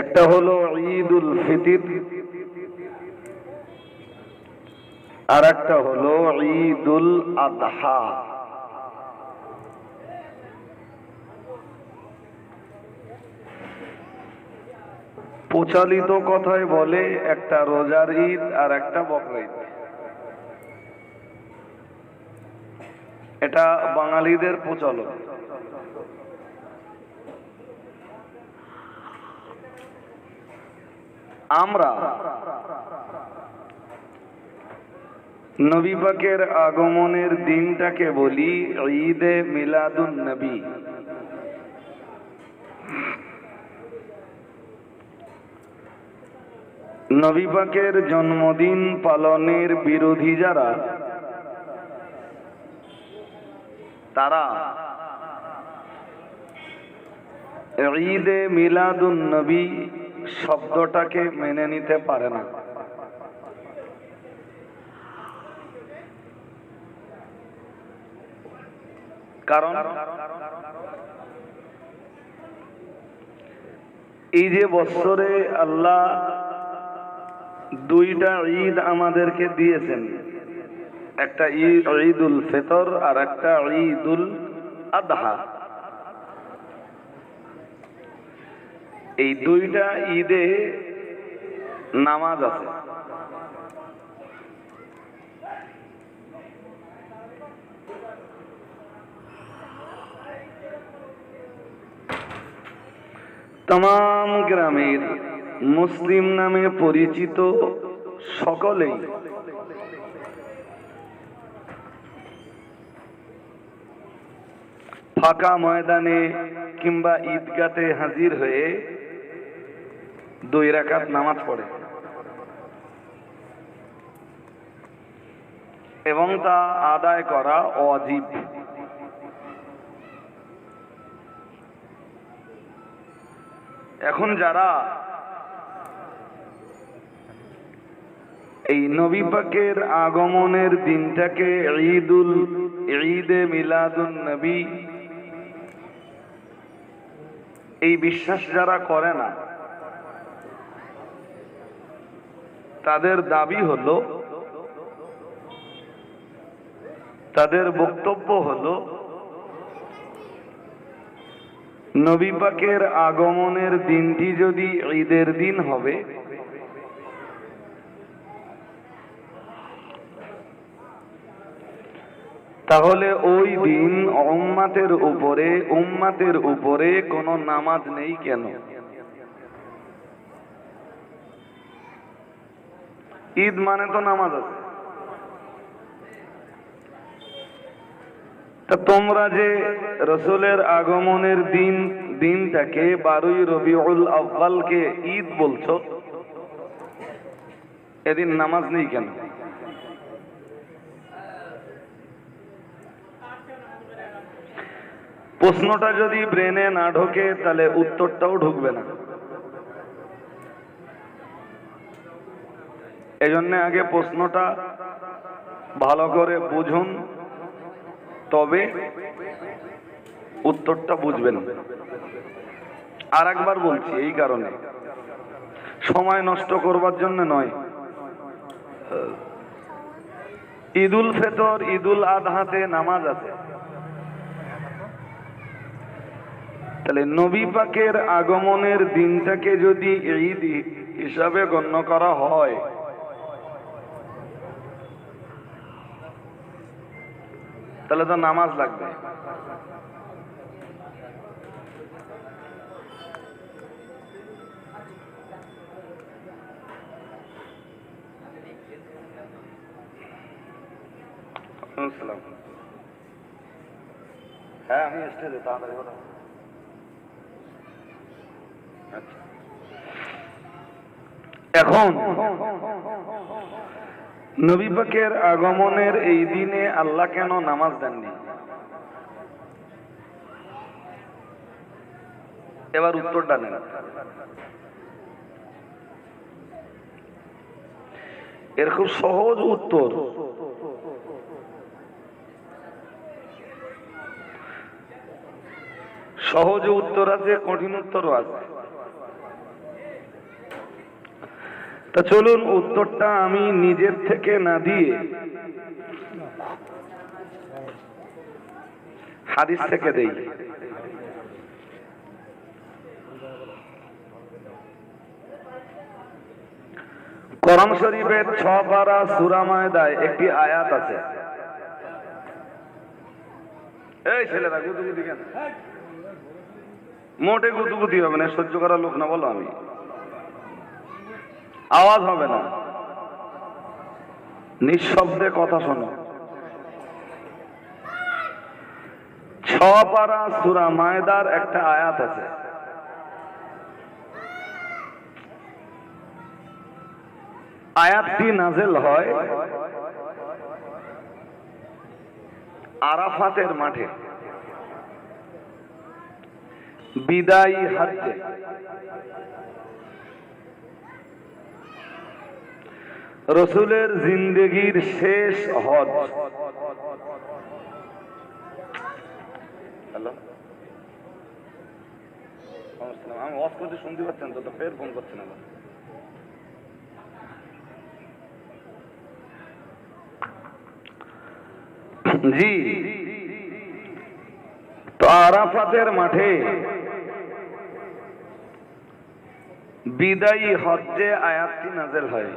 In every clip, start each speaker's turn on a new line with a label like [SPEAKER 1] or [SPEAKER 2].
[SPEAKER 1] একটা হলো ঈদ উল ফিতির, আর একটা হলো ঈদ উল আদহা। প্রচলিত কথায় বলে একটা রোজার ঈদ আর একটা বকরা ঈদ। এটা বাঙালিদের প্রচলন। আমরা নবী পাকের আগমনের দিনটাকে বলি ঈদে মিলাদুন নবী। নবী পাকের জন্মদিন পালনের বিরোধী যারা, তারা ঈদে মিলাদুন নবী শব্দটাকে মেনে নিতে পারে না। কারণ এই যে বছরে আল্লাহ দুইটা ঈদ আমাদেরকে দিয়েছেন। একটা ঈদ ঈদুল ফিতর আর একটা ঈদুল আদহা। এই দুইটা ঈদে নামাজ আছে। তাম গ্রামের মুসলিম নামে পরিচিত সকলেই ফাঁকা ময়দানে কিংবা ঈদগাতে হাজির হয়ে দুই রাকাত নামাজ পড়ে। এবং তা আদায় করা অজীব। এখন যারা এই নবী পাকের আগমনের দিনটাকে ঈদুল, ঈদে মিলাদুন নবী, এই বিশ্বাস যারা করে না তাদের দাবি হলো, তাদের বক্তব্য হলো, নবী পাকের আগমনের দিনটি যদি ঈদের দিন হবে, তাহলে ওই দিন উম্মাতের উপরে উম্মাতের উপরে কোনো নামাজ নেই কেন? ঈদ মানে তো নামাজ আছে। তা তোমরা যে রসুলের আগমনের দিন, দিনটাকে বারোই রবিউল আব্বালকে ঈদ বলছো, এদিন নামাজ নেই কেন? প্রশ্নটা যদি ব্রেনে না ঢোকে, তাহলে উত্তরটাও ঢুকবে না। এজন্য আগে প্রশ্নটা ভালো করে বুঝুন, তবে উত্তরটা বুঝবেন। আর একবার বলছি, এই কারণে। সময় নষ্ট করবার জন্য নয়। ঈদুল ফেতর, ঈদুল আদহাতে নামাজ আছে। তাহলে নবী পাকের আগমনের দিনটাকে যদি ঈদ হিসাবে গণ্য করা হয় তাহলে তো নামাজ লাগবে। হ্যাঁ আমি স্টেজে তাড়াতাড়ি কথা আচ্ছা। এখন? নবী পাকের আগমনের এই দিনে আল্লাহ কেন নামাজ দেননি? এবার উত্তরটা নেন। এর খুব সহজ উত্তর। সহজ উত্তর আছে, কঠিন উত্তরও আছে। তা চলুন উত্তরটা আমি নিজের থেকে না দিয়ে হাদিস থেকে দেই। করম শরীফের ছ পারা সুরামায়দায় একটি আয়াত আছে। এই ছেলেরা গুদুগুদি কেন? মোটে গুদুগুদি হবে না, সহ্য করার লোক না বলো আমি। আওয়াজ হবে না। নিঃশব্দে কথা শোনো। ছ পারা সুরা মায়দার একটা আয়াত আছে। আয়াতটি নাজেল হয় আরাফাতের মাঠে। বিদায়ী হাজ্জে রসুলের জিন্দগির শেষ হজ হ্যালো? আমি করতে শুনতে পাচ্ছেন তো ফের ফোন করছেন আবার। জি। তো আরাফাতের মাঠে বিদায়ী হজ্জে আয়াতটি নাজেল হয়।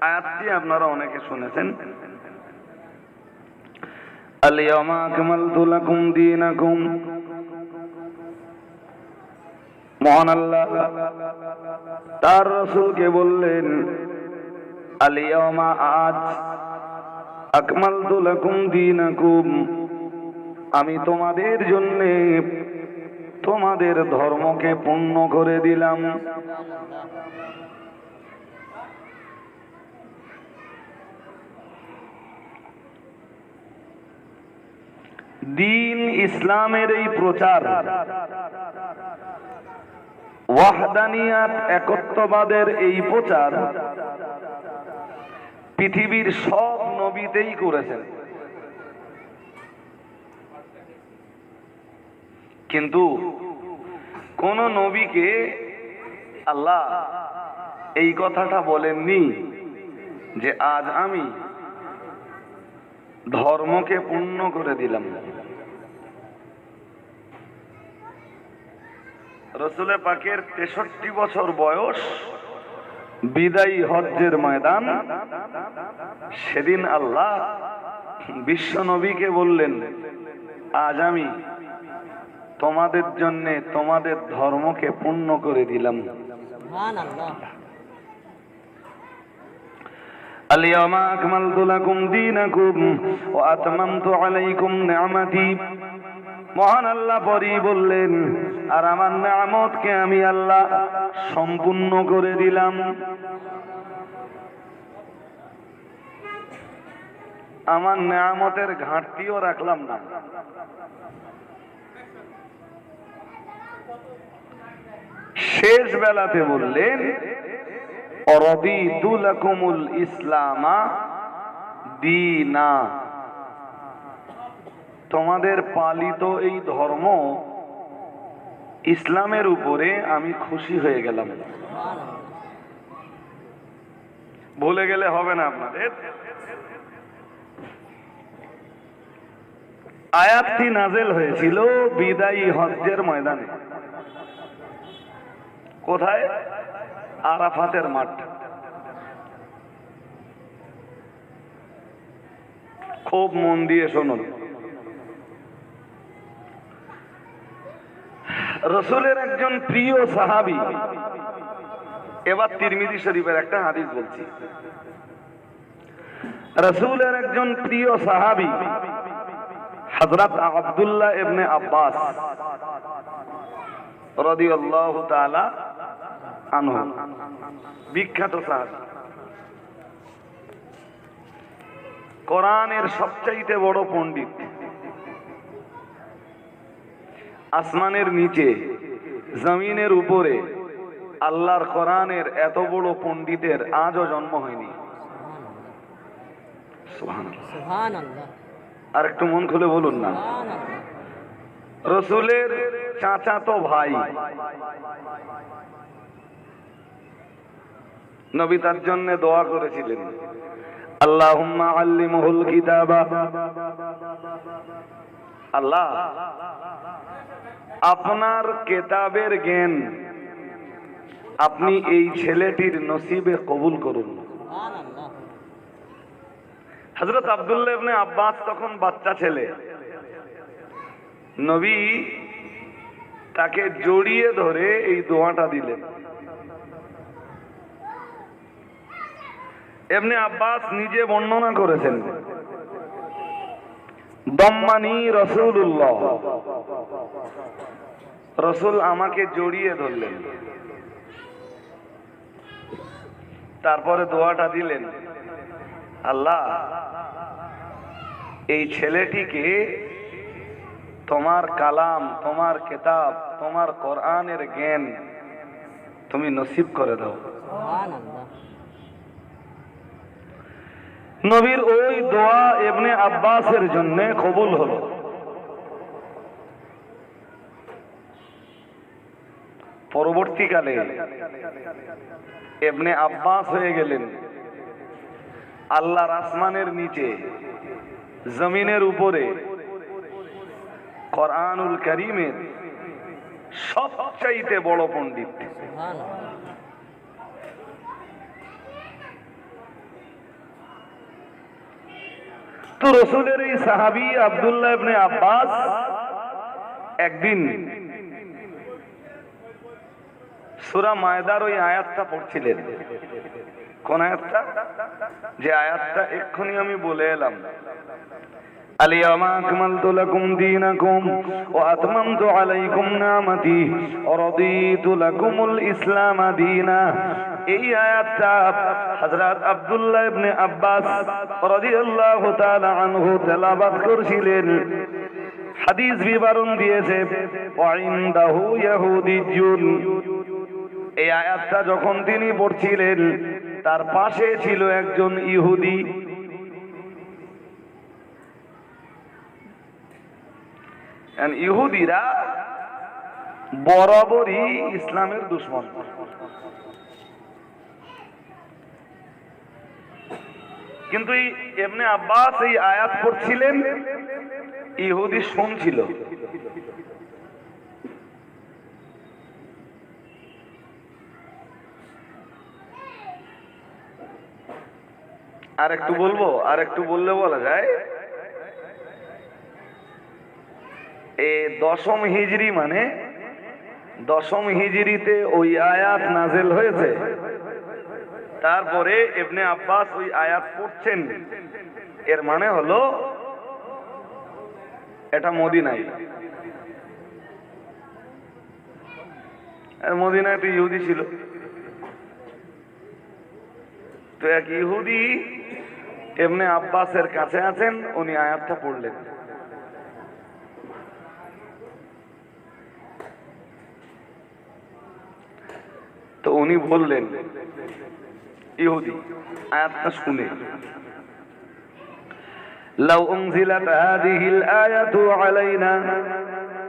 [SPEAKER 1] আয়াতটি আপনারা অনেকে শুনেছেন। আল্লাহ তার রসুলকে বললেন আজ আমি তোমাদের জন্য তোমাদের ধর্মকে পূর্ণ করে দিলাম। দিন ইসলামের এই প্রচার। ওয়াহদানিয়াত একত্ববাদের এই প্রচার পৃথিবীর সব নবীতেই করেছেন। কিন্তু কোন নবীকে আল্লাহ এই কথাটা বলেননি যে, আজ আমি ধর্মকে পূর্ণ করে দিলাম। রসুলে পাকের তেষট্টি বছর বয়স, বিদায়ী হজ্জের ময়দান। সেদিন আল্লাহ বিশ্ব নবীকে বললেন, আজ আমি তোমাদের জন্যে তোমাদের ধর্মকে পূর্ণ করে দিলাম।
[SPEAKER 2] আল্লাহ
[SPEAKER 1] اليوم أكملت لكم دينكم وأتممت عليكم نعمتي মহান আল্লাহ পরি বললেন আর আমার নামতকে আমি আল্লাহ সম্পূর্ণ করে দিলাম আমার নামতের ঘাটতিও রাখলাম না শেষ বেলাতে বললেন অরবিতু লাকুমুল ইসলামা দিনা। তোমাদের পালিত এই ধর্ম ইসলামের উপরে আমি খুশি হয়ে গেলাম। ভুলে গেলে হবে না আপনাদের। আয়াতটি নাজেল হয়েছিল বিদায়ী হজ্জের ময়দানে। কোথায়? আরাফাতের মাঠ। খুব মন দিয়ে শুনুন। রসুলের একজন প্রিয় সাহাবি, এবার তিরমিজি শরীফের একটা হাদিস বলছি। রসুলের একজন প্রিয় সাহাবি হজরত আব্দুল্লাহ ইবনে আব্বাস রদি আল্লাহ তাআলা বিখ্যাত সাহাবি কোরআনের সবচাইতে বড় পণ্ডিত। আসমানের নিচে জমিনের উপরে আল্লাহর কোরআনের এত বড় পণ্ডিতের আজও জন্ম হয়নি। আর একটু মন খুলে বলুন না। রসুলের চাচাতো ভাই নবী তার জন্য দোয়া করেছিলেন। আল্লাহুম্মা আল্লিমহুল কিতাবা। আল্লাহ, আপনার কেতাবের জ্ঞান আপনি এই ছেলেটির নসিবে কবুল করুন। হজরত আব্দুল্লাহ ইবনে আব্বাস তখন বাচ্চা ছেলে। নবী তাকে জড়িয়ে ধরে এই দোয়াটা দিলেন। এমনি আব্বাস নিজে বর্ণনা করেছেন। দম্মানি রসুল্লাহ রসুল আমাকে জড়িয়ে ধরলেন। তারপরে দোয়াটা দিলেন, আল্লাহ, এই ছেলেটিকে তোমার কালাম, তোমার কেতাব, তোমার কোরআনের জ্ঞান তুমি নসিব করে দাও। নবীর ওই দোয়া এমনি আব্বাসের জন্য কবুল হল। পরবর্তীকালে এমনি আব্বাস হয়ে গেলেন। আল্লাহর আসমানের নিচে, জমিনের উপরে, কোরআনুল করিমের সবচাইতে বড় পণ্ডিত
[SPEAKER 2] সুবহান আল্লাহ
[SPEAKER 1] তো রসুলের এই সাহাবি আব্দুল্লাহ ইবনে আব্বাস একদিন সুরা মায়দার ওই আয়াতটা পড়ছিলেন কোন আয়াতটা যে আয়াতটা এক্ষুনি আমি বলে এলাম اليوم أكملت لكم دينكم وأتممت عليكم نعمتي ورضيت لكم الإسلام دينا এই আয়াতটা হযরত আব্দুল্লাহ ইবনে আব্বাস রাদিয়াল্লাহু তাআলা আনহু তেলাওয়াত করছিলেন। হাদিস বিবরণ দিয়েছে ওয়াইন্দাহু ইয়াহুদিয়ুন এই আয়াতটা যখন তিনি পড়ছিলেন, তার পাশে ছিল একজন ইহুদি। ইহুদিরা বরাবরই ইসলামের দুশ্মন। কিন্তু এমনি আব্বাস এই আয়াত পড়ছিলেন, ইহুদি শুনছিল। আর একটু বলব, আর একটু বললে বলা যায়, এ দশম হিজরি মানে দশম হিজরিতে ওই আয়াত নাজেল হয়েছে। তারপরে ইবনে আব্বাস ওই আয়াত পড়ছেন। এর মানে হলো, এটা মদিনাই আর মদিনায় তো ইহুদি ছিল। তো এক ইহুদি এমনি আব্বাসের কাছে আছেন, উনি আয়াতটা পড়লেন। তো উনি বললেন ইহুদি আয়াতটা শুনে لو أنزلت هذه الآية علينا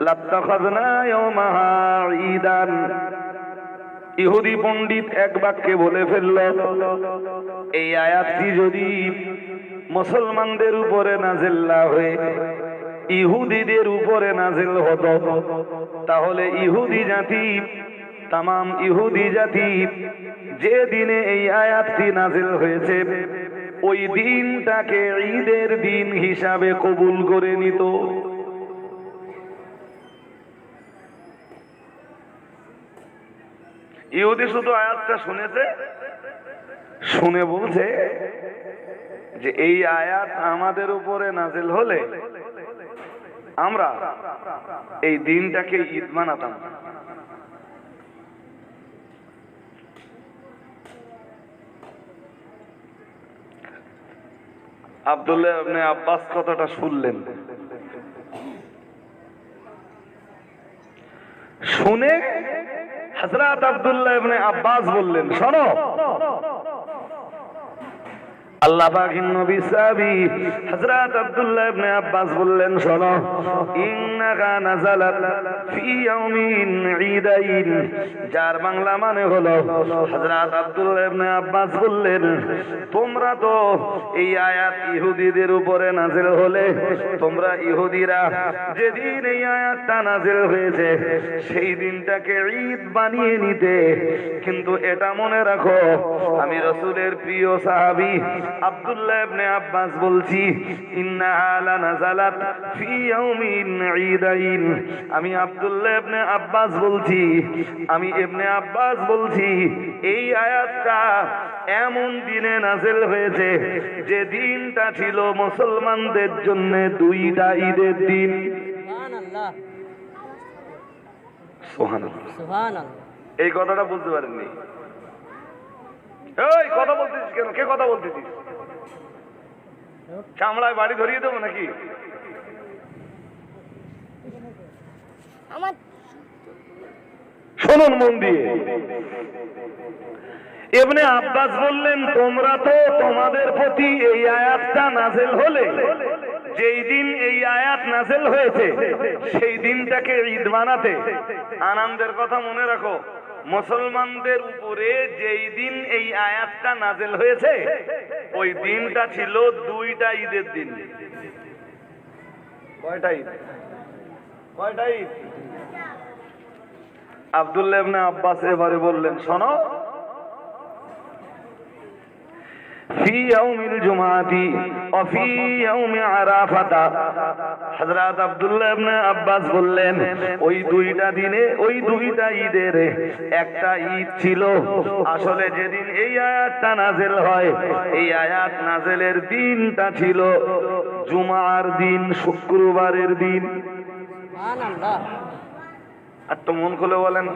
[SPEAKER 1] لاتخذنا يومها عيدا ইহুদি পণ্ডিত এক বাক্যে বলে ফেলল এই আয়াতটি যদি মুসলমানদের উপরে নাজেল না হয়ে ইহুদিদের উপরে নাজেল হতো তাহলে ইহুদি জাতি তামাম ইহুদি জাতি যে দিনে এই আয়াতটি নাজিল হয়েছে, ওই দিনটাকে ঈদের দিন হিসাবে কবুল করে নিত। ইহুদি শুধু আয়াতটা শুনেছে, শুনে বলছে যে এই আয়াত আমাদের উপরে নাজিল হলে আমরা এই দিনটাকে ঈদ মানাতাম। আব্দুল্লাহ আপনি আব্বাস কথাটা শুনলেন। শুনে হজরত আব্দুল্লাহ আব্বাস বললেন শোনো আল্লাহ পাকের নবী সাহাবী হযরত আব্দুল্লাহ ইবনে আব্বাস বললেন, শোনো, ইন্নাকা নাযালাত ফি ইয়াউমিন ঈদাইন। যার বাংলা মানে হলো, হযরত আব্দুল্লাহ ইবনে আব্বাস বললেন, তোমরা তো এই আয়াত ইহুদিদের উপরে নাযিল হলে, তোমরা ইহুদিরা যেদিন এই আয়াতটা নাযিল হয়েছে, সেই দিনটাকে ঈদ বানিয়ে নিতে। কিন্তু এটা মনে রাখো, আমি রসুলের প্রিয় সাহাবী আব্দুল্লাহ ইবনে আব্বাস বলছি ফি ইয়াউমিন ঈদাইন। আমি আব্দুল্লাহ ইবনে আব্বাস বলছি আমি ইবনে আব্বাস বলছি এই আয়াতটা এমন দিনে নাজেল হয়েছে যে দিনটা ছিল মুসলমানদের জন্য দুইটা ঈদের দিন। এই কথাটা বুঝতে পারেননি। এই কথা বলতেছিস কেন? কে কথা বলতেছিস? চামড়ায় বাড়ি ধরিয়ে দেবো নাকি?
[SPEAKER 3] আমার
[SPEAKER 1] শুনুন মন দিয়ে। এমনি আব্বাস বললেন তোমরা তো তোমাদের প্রতি এই আয়াতটা নাজেল হলে যেই দিন এই আয়াত নাজেল হয়েছে সেই দিনটাকে ঈদ বানাতে আনন্দের কথা মনে রাখো মুসলমানদের উপরে যেই দিন এই আয়াতটা নাজেল হয়েছে ওই দিনটা ছিল দুইটা ঈদের দিন। কয়টা ঈদ? কয়টা ঈদ? আব্দুল্লাহ আব্বাস এবারে বললেন, শোনো ফি ইয়াউমিল জুমাতি ও ফি ইয়াউমি আরাফাতা। হযরত আব্দুল্লাহ ইবনে আব্বাস বললেন ওই দুইটা দিনে ওই দুইটা ঈদের একটা ঈদ ছিল। আসলে যেদিন এই আয়াতটা নাজেল হয় এই আয়াত নাজেলের দিনটা ছিল জুমার দিন শুক্রবারের দিন। আর তো মন খুলে বলেন।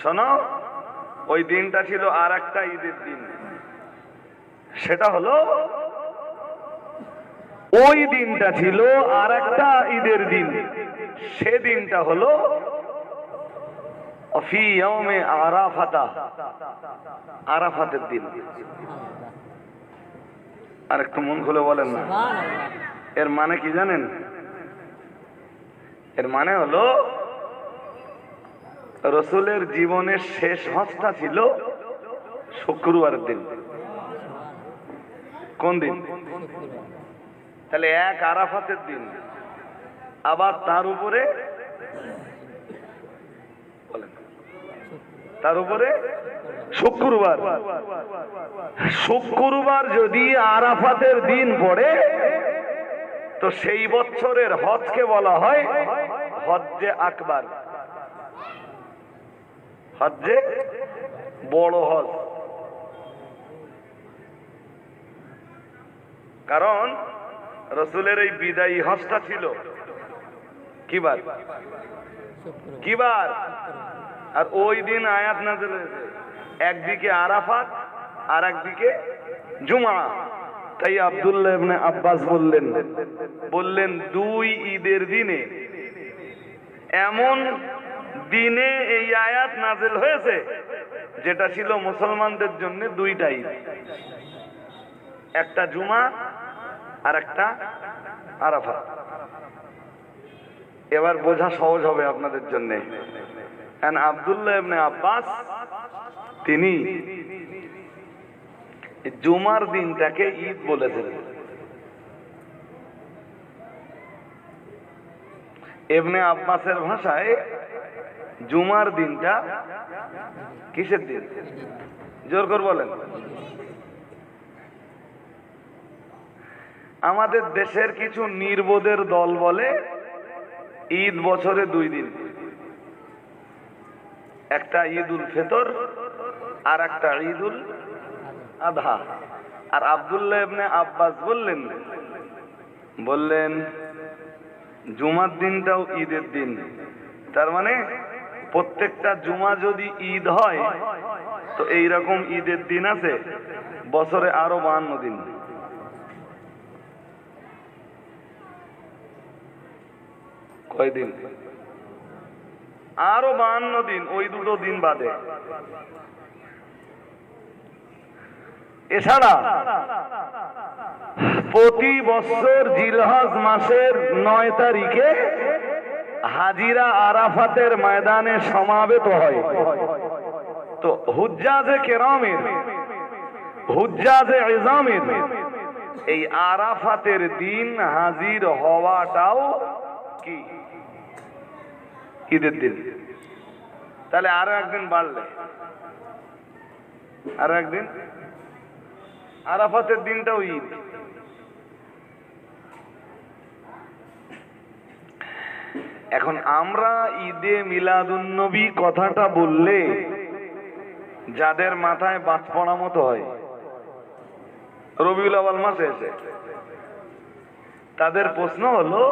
[SPEAKER 1] শোনো ওই দিনটা ছিল আর একটা ঈদের দিন। সেটা হলো ওই দিনটা ছিল আর একটা ঈদের দিন। সে দিনটা হলো আরাফাতা। আরাফাতের দিন। আর একটু মন খুলে বলেন না। এর মানে কি জানেন? এর মানে হলো রসুলের জীবনের শেষ হজটা ছিল শুক্রবারের দিন। কোন দিন? তাহলে এক আরাফাতের দিন। আবার তার উপরে। তার উপরে? শুক্রবার। শুক্রবার যদি আরাফাতের দিন পড়ে, তো সেই বছরের হজকে বলা হয় হজ্জে আকবার। হজ্জে বড় হজ কারণ রসুলের এই বিদায়ী হজটা ছিল। কিবার? কিবার? আর ওই দিন আয়াত নাজেল হয়েছে। একদিকে আরাফাত আর একদিকে জুমা। তাই আব্দুল্লাহ আব্বাস বললেন বললেন, দুই ঈদের দিনে এমন দিনে এই আয়াত নাজেল হয়েছে, যেটা ছিল মুসলমানদের জন্য দুইটা ঈদ একটা জুমা আর একটা আরাফা এবার বোঝা সহজ হবে আপনাদের জন্য। আব্দুল্লাহ ইবনে আব্বাস, তিনি জুমার দিনটাকে ঈদ বলেছেন। এবনে আব্বাসের ভাষায় জুমার দিনটা কিসের দিন? জোর করে বলেন। আমাদের দেশের কিছু নির্বোধের দল বলে ঈদ বছরে দুই দিন। একটা ঈদ উল ফেতর আর একটা ঈদ উল আধা। আর আব্দুল্লাহ ইবনে আব্বাস বললেন বললেন, জুমার দিনটাও ঈদের দিন। তার মানে প্রত্যেকটা জুমা যদি ঈদ হয়, তো এই রকম ঈদের দিন আছে, বছরে আরও বাহান্ন দিন। কয়দিন? আরও বাহান্ন দিন, ওই দুটো দিন বাদে। এছাড়া প্রতি বছর জিলহজ মাসের নয় তারিখে হাজিরা আরাফাতের ময়দানে সমাবেত হয়। তো হুজ্জাজে কেরামের, হুজ্জাজে ইজামের এই আরাফাতের দিন হাজির হওয়াটাও কি? ঈদের দিন? তাহলে আরও একদিন বাড়লে। আরও একদিন? আরাফাতের দিনটাও ঈদ। এখন আমরা ঈদে মিলাদুন্নবী কথাটা বললে যাদের মাথায় বাজ পড়া মতো হয়, রবিউল আওয়াল মাসে এসে, তাদের প্রশ্ন হলো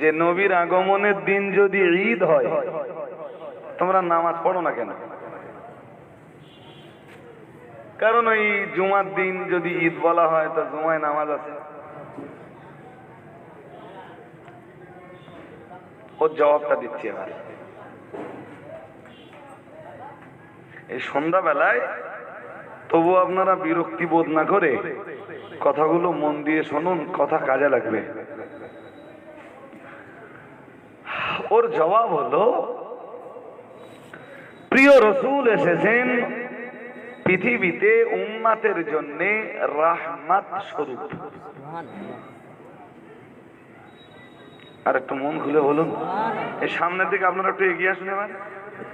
[SPEAKER 1] যে নবীর আগমনের দিন যদি ঈদ হয়, তোমরা নামাজ পড়ো না কেন? কারণ ওই জুমার দিন যদি ঈদ বলা হয়, তো জুমায় নামাজ আছে। ওর জবাবটা দিচ্ছি এবার। এই সন্ধ্যাবেলায় তবু আপনারা বিরক্তি বোধ না করে কথাগুলো মন দিয়ে শুনুন, কথা কাজে লাগবে। ওর জবাব হলো, প্রিয় রসুল এসেছেন পৃথিবীতে উম্মাতের জন্যে রাহমাত স্বরূপ। আর একটু মন খুলে বলুন। এই সামনের দিকে আপনারা একটু এগিয়ে আসুন এবার।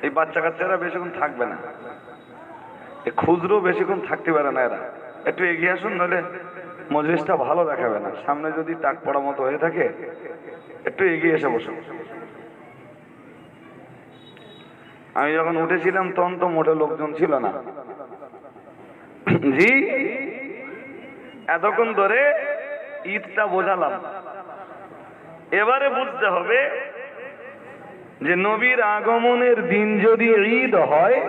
[SPEAKER 1] এই বাচ্চা কাচ্চারা বেশিক্ষণ থাকবে না। এই খুচরো বেশিক্ষণ থাকতে পারে না এরা। একটু এগিয়ে আসুন নাহলে মজলিসটা ভালো দেখাবে না। সামনে যদি টাক পড়া মতো হয়ে থাকে, একটু এগিয়ে এসে বসুন। আমি যখন উঠেছিলাম, তখন তো মোটে লোকজন ছিল না। জি, এতক্ষণ ধরে ঈদটা বোঝালাম। এবারে বুঝতে হবে যে নবীর আগমনের দিন যদি ঈদ হয়,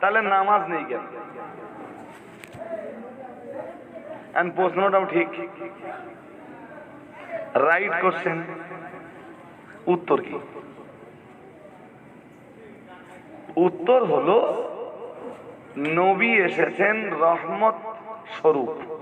[SPEAKER 1] তাহলে নামাজ নেই কেন? প্রশ্নটাও ঠিক। রাইট কোশ্চেন উত্তর কি? উত্তর হলো, নবী এসেছেন রহমত স্বরূপ।